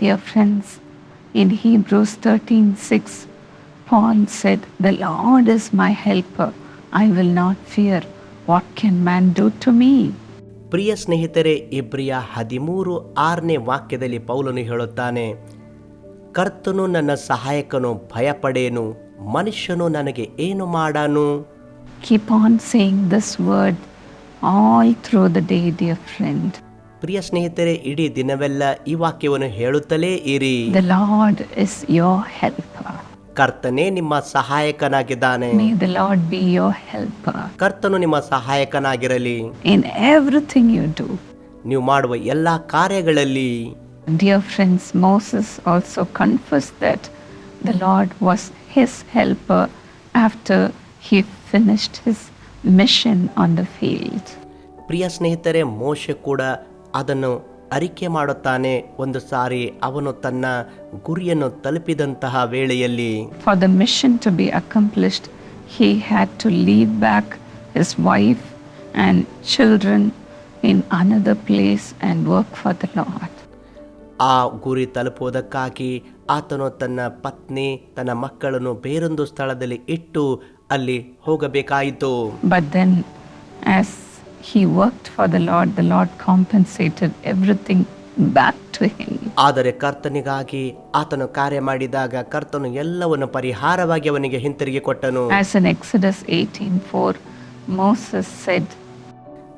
Dear friends, in Hebrews 13:6, Paul said, The Lord is my helper. I will not fear. What can man do to me? ಪ್ರಿಯ ಸ್ನೇಹಿತರೆ ಇಬ್ರಿಯ ಹದಿಮೂರು ಆರನೇ ವಾಕ್ಯದಲ್ಲಿ ಪೌಲನು ಹೇಳುತ್ತಾನೆ ಕರ್ತನು ನನ್ನ ಸಹಾಯಕನು ಭಯಪಡೇನು ಮನುಷ್ಯನು ನನಗೆ ಏನು ಮಾಡಾನು Keep on saying this word all through the day, dear friend. ಪ್ರಿಯ ಸ್ನೇಹಿತರೇ ಇಡೀ ದಿನವೆಲ್ಲ ಈ ಇವಾಕ್ಯವನ್ನು ಹೇಳುತ್ತಲೇ ಇರಿ. The Lord is your help ಕರ್ತನೆ ನಿಮ್ಮ ಸಹಾಯಕನಾಗಿದ್ದಾನೆ. ನೀ the Lord be your help ಕರ್ತನು ನಿಮ್ಮ ಸಹಾಯಕನಾಗಿರಲಿ. ಇನ್ ಎವ್ರಿಥಿಂಗ್ ಯು ಡು ನೀವು ಮಾಡುವ ಎಲ್ಲಾ ಕಾರ್ಯಗಳಲ್ಲಿ. Dear friends Moses also confess that the Lord was his help after he finished he mission on the field ಪ್ರಿಯ ಸ್ನೇಹಿತರೇ ಮೋಶೆ ಕೂಡ ಅದನ್ನು ಅರಿಕೆ ಮಾಡುತ್ತಾನೆ ಒಂದು ಸಾರಿ ಅವನು ತನ್ನ ಗುರಿಯನ್ನು ತಲುಪಿದಂತಹ ವೇಳೆಯಲ್ಲಿ. For the mission to be accomplished he had to leave back his wife and children in another place and work for the Lord ಆ ಗುರಿ ತಲುಪುವುದಕ್ಕಾಗಿ ಆತನು ತನ್ನ ಪತ್ನಿ ತನ್ನ ಮಕ್ಕಳನ್ನು ಬೇರೊಂದು ಸ್ಥಳದಲ್ಲಿ ಇಟ್ಟು ಅಲ್ಲಿ ಹೋಗಬೇಕಾಯಿತು. But then as he worked for the Lord, the Lord compensated everything back to him. ಆದರೆ ಕರ್ತನಿಗಾಗಿ ಆತನು ಕಾರ್ಯ ಮಾಡಿದಾಗ ಕರ್ತನು ಎಲ್ಲವನ್ನು ಪರಿಹಾರವಾಗಿ ಅವನಿಗೆ ಹಿಂತಿರುಗಿ ಕೊಟ್ಟನು As in Exodus 18:4, Moses said,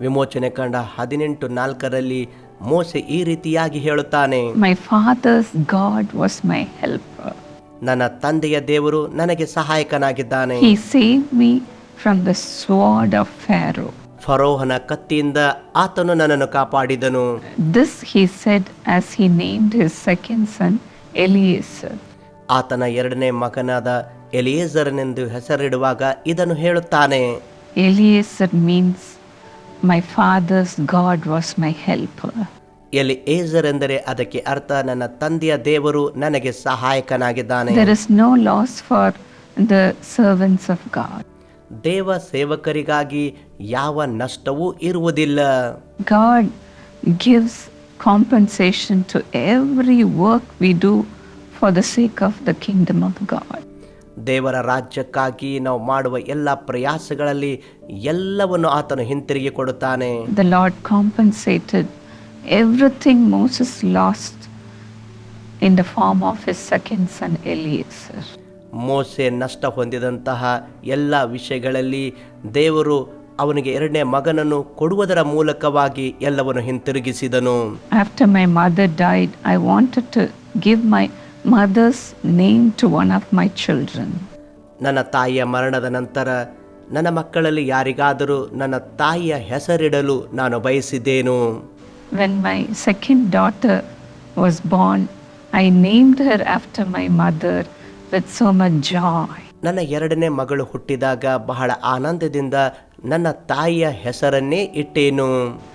ವಿಮೋಚನೆ ಕಂಡ ಹದಿನೆಂಟು ನಾಲ್ಕರಲ್ಲಿ ಮೋಸೆ ಈ ರೀತಿಯಾಗಿ ಹೇಳುತ್ತಾನೆ My father's God was my helper. ನನ್ನ ತಂದೆಯ ದೇವರು ನನಗೆ ಸಹಾಯಕನಾಗಿದ್ದಾನೆ He saved me from the sword of Pharaoh. ಫರೋಹನ ಕತ್ತಿಯಿಂದ ಆತನು ನನ್ನನ್ನು ಕಾಪಾಡಿದನು This he said as he named his second son Eliezer. ಆತನ ಎರಡನೇ ಮಗನಾದ ಎಲಿಯೇಜರನೆಂದು ಹೆಸರಿಡುವಾಗ ಇದನ್ನು ಹೇಳುತ್ತಾನೆ Eliezer means my father's God was my helper. ಎಲಿ ಏಜರ್ ಎಂದರೆ ಅದಕ್ಕೆ ಅರ್ಥ ನನ್ನ ತಂದೆಯ ದೇವರು ನನಗೆ ಸಹಾಯಕನಾಗಿದ್ದಾನೆ There is no loss for the servants of God. ದೇವ ಸೇವಕರಿಗಾಗಿ ಯಾವ ನಷ್ಟವೂ ಇರುವುದಿಲ್ಲ. God gives compensation to every work we do for the sake of the kingdom of God ದೇವರ ರಾಜ್ಯಕ್ಕಾಗಿ ನಾವು ಮಾಡುವ ಎಲ್ಲ ಪ್ರಯಾಸಗಳಲ್ಲಿ ಎಲ್ಲವನ್ನು ಆತನು ಹಿಂತಿರುಗಿ ಕೊಡುತ್ತಾನೆ. The Lord everything everything Moses lost in the form of his second son Eliezer. ಮೋಸೆ ನಷ್ಟ ಹೊಂದಿದಂತಹ ಎಲ್ಲ ವಿಷಯಗಳಲ್ಲಿ ದೇವರು ಅವನಿಗೆ ಎರಡನೇ ಮಗನನ್ನು ಕೊಡುವುದರ ಮೂಲಕವಾಗಿ ಎಲ್ಲವನ್ನು ಹಿಂತಿರುಗಿಸಿದನು. After my mother died I wanted to give my mother's name to one of my children ನನ್ನ ತಾಯಿಯ ಮರಣದ ನಂತರ ನನ್ನ ಮಕ್ಕಳಲ್ಲಿ ಯಾರಿಗಾದರೂ ನನ್ನ ತಾಯಿಯ ಹೆಸರಿಡಲು ನಾನು ಬಯಸಿದ್ದೇನು. When my second daughter was born I named her after my mother with so much joy ನನ್ನ ಎರಡನೇ ಮಗಳು ಹುಟ್ಟಿದಾಗ ಬಹಳ ಆನಂದದಿಂದ ನನ್ನ ತಾಯಿಯ ಹೆಸರನ್ನೇ ಇಟ್ಟೇನು?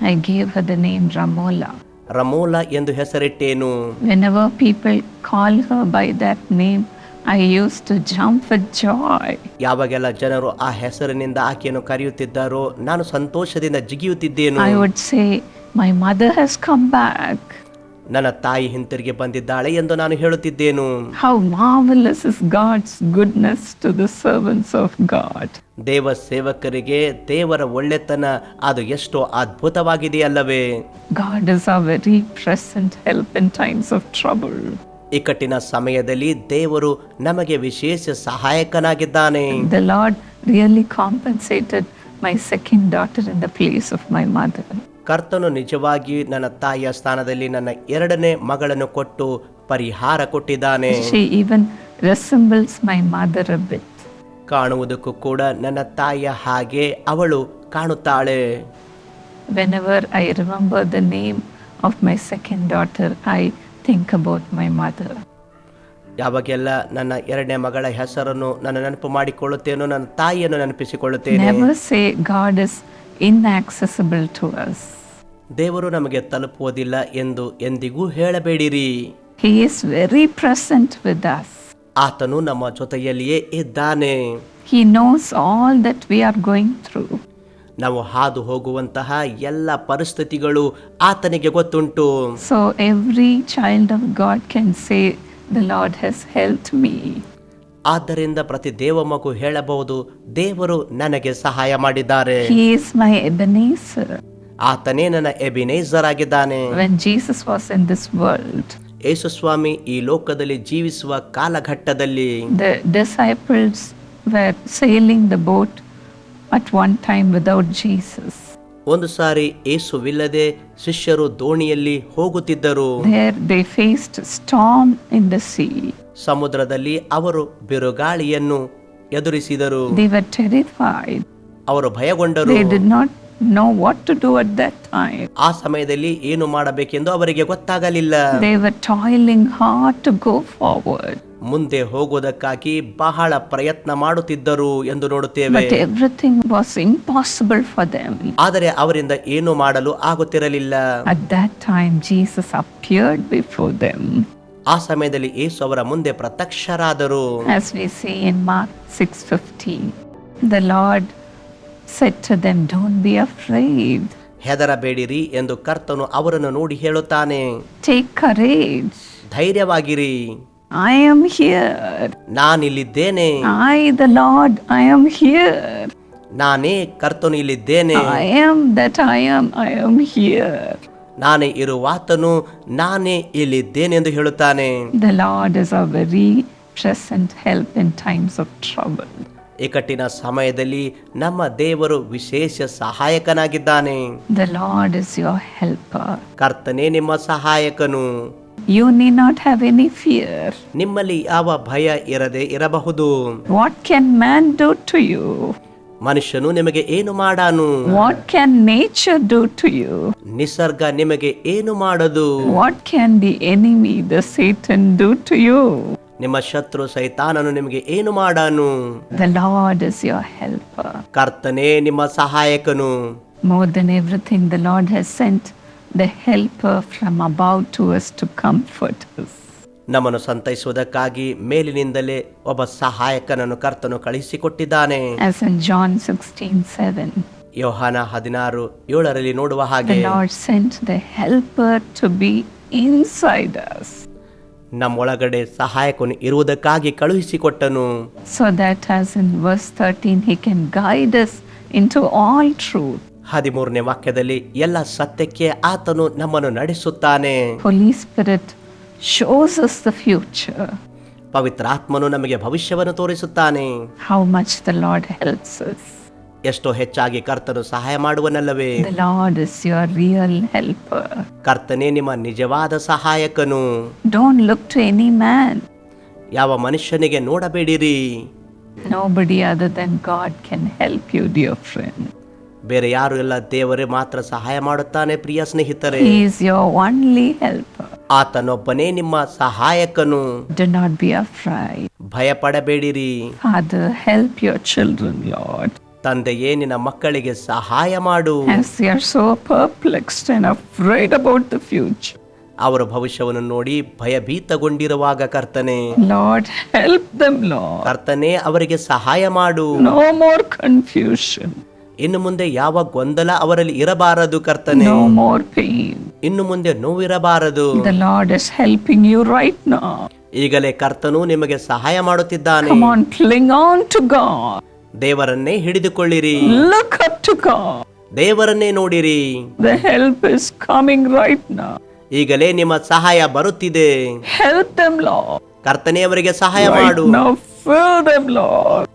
I gave the name Ramola Ramola ಎಂದು ಹೆಸರಿಟ್ಟೇನು? Whenever people call by that name I use to jump for joy ಯಾವಾಗೆಲ್ಲ ಜನರು ಆ ಹೆಸರಿನಿಂದ ಆಕೆಯನ್ನು ಕರೆಯುತ್ತಿದ್ದಾರೋ ನಾನು ಸಂತೋಷದಿಂದ ಜಿಗಿಯುತ್ತಿದ್ದೇನು? I would say my mother has come back ನನ್ನ ತಾಯಿ ಹಿಂತಿರುಗಿ ಬಂದಿದ್ದಾಳೆ ಎಂದು ನಾನು ಹೇಳುತ್ತಿದ್ದೇನು? ದೇವ ಸೇವಕರಿಗೆ ದೇವರ ಒಳ್ಳೆತನ ಅದು ಎಷ್ಟು ಅದ್ಭುತವಾಗಿದೆ ಅಲ್ಲವೇ God is a very present help in times of trouble ಇಕ್ಕಟ್ಟಿನ ಸಮಯದಲ್ಲಿ ದೇವರು ನಮಗೆ ವಿಶೇಷ ಸಹಾಯಕನಾಗಿದ್ದಾನೆ. The Lord really compensated my second daughter in the place of my mother ಕರ್ತನು ನಿಜವಾಗಿ ನನ್ನ ತಾಯಿಯ ಸ್ಥಾನದಲ್ಲಿ ನನ್ನ ಎರಡನೇ ಮಗಳನ್ನು ಕೊಟ್ಟು ಪರಿಹಾರ ಕೊಟ್ಟಿದ್ದಾನೆ bit. ಕಾಣುವುದಕ್ಕೂ ಕೂಡ ನನ್ನ ತಾಯಿಯ ಹಾಗೆ ಅವಳು ಕಾಣುತ್ತಾಳೆ Whenever I remember the name of my second daughter, I think about my mother. ಯಾವಾಗೆಲ್ಲ ನನ್ನ ಎರಡನೇ ಮಗಳ ಹೆಸರನ್ನು ನನ್ನ ನೆನಪು ಮಾಡಿಕೊಳ್ಳುತ್ತೇನೋ ನನ್ನ ತಾಯಿಯನ್ನು ನೆನಪಿಸಿಕೊಳ್ಳುತ್ತೇನೆ never say God is inaccessible to us. ದೇವರು ನಮಗೆ ತಲುಪುವುದಿಲ್ಲ ಎಂದು ಎಂದಿಗೂ ಹೇಳಬೇಡಿರಿ He is very present with us. ಆತನು ನಮ್ಮ ಜೊತೆಯಲ್ಲಿಯೇ ಇದ್ದಾನೆ He knows all that we are going through. ನಾವು ಹಾದು ಹೋಗುವಂತಹ ಎಲ್ಲ ಪರಿಸ್ಥಿತಿಗಳು ಆತನಿಗೆ ಗೊತ್ತುಂಟು So every child of God can say, The Lord has helped me. ಆದ್ದರಿಂದ ಪ್ರತಿ ದೇವ ಮಗು ಹೇಳಬಹುದು ದೇವರು ನನಗೆ ಸಹಾಯ ಮಾಡಿದ್ದಾರೆ He is my Ebenezer. ಆತನೇ ನನ್ನ ಎಬಿನೈಸರ್ ಆಗಿದ್ದಾನೆ When Jesus was in this world, ಯೇಸುಸ್ವಾಮಿ ಈ ಲೋಕದಲ್ಲಿ ಜೀವಿಸುವ ಕಾಲಘಟ್ಟದಲ್ಲಿ the disciples were sailing the boat at one time without Jesus. ಒಂದು ಸಾರಿ ಯೇಸುವಿಲ್ಲದೆ ಶಿಷ್ಯರು ದೋಣಿಯಲ್ಲಿ ಹೋಗುತ್ತಿದ್ದರು There they faced storm in the sea. ಸಮುದ್ರದಲ್ಲಿ ಅವರು ಬಿರುಗಾಳಿಯನ್ನು ಎದುರಿಸಿದರು They were terrified. ಅವರು ಭಯಗೊಂಡರು They did not know what to do at that time ಆ ಸಮಯದಲ್ಲಿ ಏನು ಮಾಡಬೇಕೆಂದು ಅವರಿಗೆ ಗೊತ್ತಾಗಲಿಲ್ಲ. They were toiling hard to go forward ಮುಂದೆ ಹೋಗುವುದಕ್ಕಾಗಿ ಬಹಳ ಪ್ರಯತ್ನ ಮಾಡುತ್ತಿದ್ದರು ಎಂದು ನೋಡುತ್ತೇವೆ. Everything was impossible for them ಆದರೆ ಅವರಿಂದ ಏನು ಮಾಡಲು ಆಗುತ್ತಿರಲಿಲ್ಲ. At that time Jesus appeared before them ಆ ಸಮಯದಲ್ಲಿ ಯೇಸು ಅವರ ಮುಂದೆ ಪ್ರತ್ಯಕ್ಷರಾದರು. As we see in Mark 6:15 the Lord said to them don't be afraid ಹೆದರಬೇಡಿರಿ ಎಂದು ಕರ್ತನು ಅವರನ್ನು ನೋಡಿ ಹೇಳುತ್ತಾನೆ. ಟೇಕ್ ಕರೇಜ್ ಧೈರ್ಯವಾಗಿರಿ. ಐ ಆಮ್ ಹಿಯರ್ ನಾನು ಇಲ್ಲಿದ್ದೇನೆ I the Lord I am here ನಾನೇ ಕರ್ತನು ಇಲ್ಲಿದ್ದೇನೆ. I am that I am I am here ನಾನೇ ಇರುವಾತನು ನಾನೇ ಇಲ್ಲಿದ್ದೇನೆ ಎಂದು ಹೇಳುತ್ತಾನೆ. The Lord is a very present help in times of trouble ಇಕಟ್ಟಿನ ಸಮಯದಲ್ಲಿ ನಮ್ಮ ದೇವರು ವಿಶೇಷ ಸಹಾಯಕನಾಗಿದ್ದಾನೆ. The Lord is your help ಕರ್ತನೆ ನಿಮ್ಮ ಸಹಾಯಕನು. You need not have any fear ನಿಮ್ಮಲ್ಲಿ ಯಾವ ಭಯ ಇರದೆ ಇರಬಹುದು. What can man do to you ಮನುಷ್ಯನು ನಿಮಗೆ ಏನು ಮಾಡಾನು? What can nature do to you ನಿಸರ್ಗ ನಿಮಗೆ ಏನು ಮಾಡದು? What can the enemy the Satan do to you ನಿಮ್ಮ ಶತ್ರು ಸೈತಾನನು ನಿಮಗೆ ಏನು ಮಾಡನು? ಕರ್ತನೇ ನಿಮ್ಮ ಸಹಾಯಕನು. More than everything the Lord has sent the helper from above to us to comfort us ನಮ್ಮನ್ನು ಸಂತೈಸುವುದಕ್ಕಾಗಿ ಮೇಲಿನಿಂದಲೇ ಒಬ್ಬ ಸಹಾಯಕನನ್ನು ಕರ್ತನು ಕಳಿಸಿಕೊಟ್ಟಿದ್ದಾನೆ ಆಸ್ ಇನ್ ಜಾನ್ 16:7 ಯೋಹಾನ 16 7 ರಲ್ಲಿ ನೋಡುವ ಹಾಗೆ. The Lord sent the helper to be inside us ನಮ್ಮೊಳಗಡೆ ಸಹಾಯಕನು ಇರುವುದಕ್ಕಾಗಿ ಕಳುಹಿಸಿಕೊಟ್ಟನು so that, as in verse 13, He can guide us into all truth. ಹದಿಮೂರನೇ ವಾಕ್ಯದಲ್ಲಿ ಎಲ್ಲ ಸತ್ಯಕ್ಕೆ ಆತನು ನಮ್ಮನ್ನು ನಡೆಸುತ್ತಾನೆ Holy Spirit shows us the future, ಪವಿತ್ರಾತ್ಮನು ನಮಗೆ ಭವಿಷ್ಯವನ್ನು ತೋರಿಸುತ್ತಾನೆ how much the Lord helps us. ಎಷ್ಟೋ ಹೆಚ್ಚಾಗಿ ಕರ್ತನು ಸಹಾಯ ಮಾಡುವನಲ್ಲವೇ? ರಿಯಲ್ ಕರ್ತನೇ ನಿಮ್ಮ ನಿಜವಾದ ಸಹಾಯಕನು. Don't look to any man ಯಾವ ಮನುಷ್ಯನಿಗೆ ನೋಡಬೇಡಿರಿ. God can help dear friend ಬೇರೆ ಯಾರು ಎಲ್ಲ ದೇವರೇ ಮಾತ್ರ ಸಹಾಯ ಮಾಡುತ್ತಾನೆ ಪ್ರಿಯ ಸ್ನೇಹಿತರೆ. ಆತನೊಬ್ಬನೇ ನಿಮ್ಮ ಸಹಾಯಕನು. ಬಿ ಭಯಪಡಬೇಡಿರಿ. ಆಡ್ ಹೆಲ್ಪ್ ಯುವರ್ ಚೈಲ್ಡ್ರನ್ ಯಾರ್ಡ್ ತಂದೆಯೇ ನಿನ್ನ ಮಕ್ಕಳಿಗೆ ಸಹಾಯ ಮಾಡು. ಅವರ ಭವಿಷ್ಯವನ್ನು ನೋಡಿ ಭಯಭೀತಗೊಂಡಿರುವಾಗ ಕರ್ತನೆ Lord, ಹೆಲ್ಪ್ them, Lord. ಕರ್ತನೆ ಅವರಿಗೆ ಸಹಾಯ ಮಾಡು ನೋ ಮೋರ್ ಕನ್ಫ್ಯೂಷನ್ ಇನ್ನು ಮುಂದೆ ಯಾವ ಗೊಂದಲ ಅವರಲ್ಲಿ ಇರಬಾರದು ಕರ್ತನೆ no more pain. ಇನ್ನು ಮುಂದೆ ನೋವಿರಬಾರದು the Lord is helping you right now. ಈಗಲೇ ಕರ್ತನು ನಿಮಗೆ ಸಹಾಯ ಮಾಡುತ್ತಿದ್ದಾನೆ on, cling on to God. ದೇವರನ್ನೇ ಹಿಡಿದುಕೊಳ್ಳಿರಿ. ದೇವರನ್ನೇ ನೋಡಿರಿ. ಹೆಲ್ಪ್ ಇಸ್ ಕಾಮಿಂಗ್ ರೈಟ್ ಈಗಲೇ ನಿಮ್ಮ ಸಹಾಯ ಬರುತ್ತಿದೆ. ಹೆಲ್ಪ್ ಅವರಿಗೆ ಸಹಾಯ ಮಾಡು.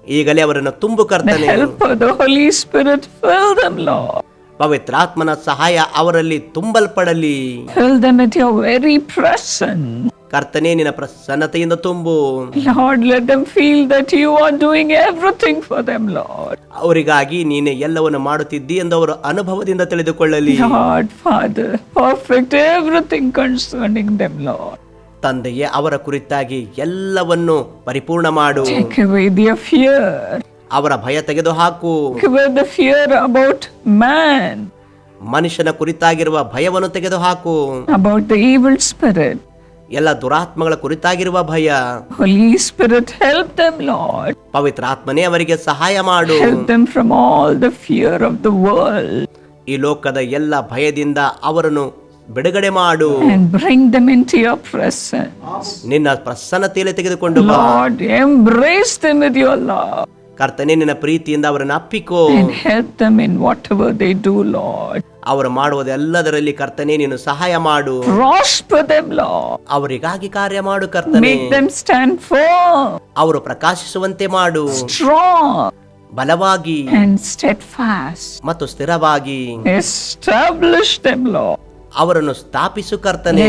ಈಗಲೇ ಅವರನ್ನು ತುಂಬು ಕರ್ತನೆ. Help the holy spirit fill ಪವಿತ್ರಾತ್ಮನ ಸಹಾಯ ಅವರಲ್ಲಿ ತುಂಬಲ್ಪಡಲಿ. ಫೀಲ್ ಪ್ರಸನ್ ಕರ್ತನೆ ನಿನ್ನ ಪ್ರಸನ್ನತೆಯಿಂದ ತುಂಬು. ಅವರಿಗಾಗಿ ನೀನೆ ಎಲ್ಲವನ್ನು ಮಾಡುತ್ತಿದ್ದಿ ಎಂದು ಅವರು ಅನುಭವದಿಂದ ತಿಳಿದುಕೊಳ್ಳಲಿ. ತಂದೆಯೇ ಫಾದರ್ ಪರ್ಫೆಕ್ಟ್ ಕನ್ಸರ್ನಿಂಗ್ ಅವರ ಕುರಿತಾಗಿ ಎಲ್ಲವನ್ನು ಪರಿಪೂರ್ಣ ಮಾಡು. ಫಿಯರ್ ಅವರ ಭಯ ತೆಗೆದು ಹಾಕು about the fear about man, ಮನುಷ್ಯನ ಕುರಿತಾಗಿರುವ ಭಯವನ್ನು ತೆಗೆದುಹಾಕು about the evil spirit. ಎಲ್ಲ ದುರಾತ್ಮಗಳ ಕುರಿತಾಗಿರುವ ಭಯ Holy Spirit, help them, Lord. ಪವಿತ್ರ ಆತ್ಮನೇ ಅವರಿಗೆ ಸಹಾಯ ಮಾಡು Help them from all the fear of the world ಈ ಲೋಕದ ಎಲ್ಲ ಭಯದಿಂದ ಅವರನ್ನು ಬಿಡುಗಡೆ ಮಾಡು and bring them into your presence. ನಿನ್ನ ಪ್ರಸನ್ನತೆಯಲ್ಲಿ ತೆಗೆದುಕೊಂಡು ಬಾ Lord, embrace them with your love ಕರ್ತನೆ ನಿನ್ನ ಪ್ರೀತಿಯಿಂದ ಅವರನ್ನು ಅಪ್ಪಿಕೋ help them in whatever they do, Lord. ಅವರು ಮಾಡುವುದೆಲ್ಲದರಲ್ಲಿ ಕರ್ತನೆ ನೀನು ಸಹಾಯ ಮಾಡು Prosper them, Lord. ಅವರಿಗಾಗಿ ಕಾರ್ಯ ಮಾಡು ಕರ್ತನೆ Make them stand firm, ಅವರು ಪ್ರಕಾಶಿಸುವಂತೆ ಮಾಡು strong, ಬಲವಾಗಿ and steadfast. ಮತ್ತು ಸ್ಥಿರವಾಗಿ Establish them, Lord. ಅವರನ್ನು ಸ್ಥಾಪಿಸು ಕರ್ತನೆ.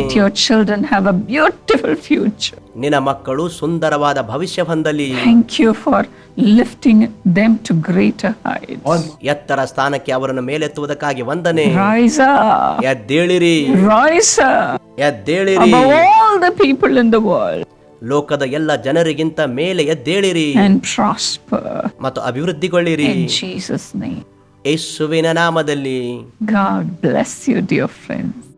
ಬ್ಯೂಟಿಫುಲ್ ಫ್ಯೂಚರ್ ನಿನ್ನ ಮಕ್ಕಳು ಸುಂದರವಾದ ಭವಿಷ್ಯ ಹೊಂದಲಿ. Thank you for lifting to ಎತ್ತರ ಸ್ಥಾನಕ್ಕೆ ಅವರನ್ನು ಮೇಲೆತ್ತುವುದಕ್ಕಾಗಿ ವಂದನೆ. ರಾಯ್ಸ ಎದ್ದೇಳಿರಿ. ಆಲ್ ಪೀಪಲ್ ಇನ್ ದ ವಾಯ್ ಲೋಕದ ಎಲ್ಲ ಜನರಿಗಿಂತ ಮೇಲೆ ಎದ್ದೇಳಿರಿ. ಮತ್ತು ಅಭಿವೃದ್ಧಿಗೊಳ್ಳಿರಿ. ಯೇಸುವಿನ ನಾಮದಲ್ಲಿ. God bless you dear friends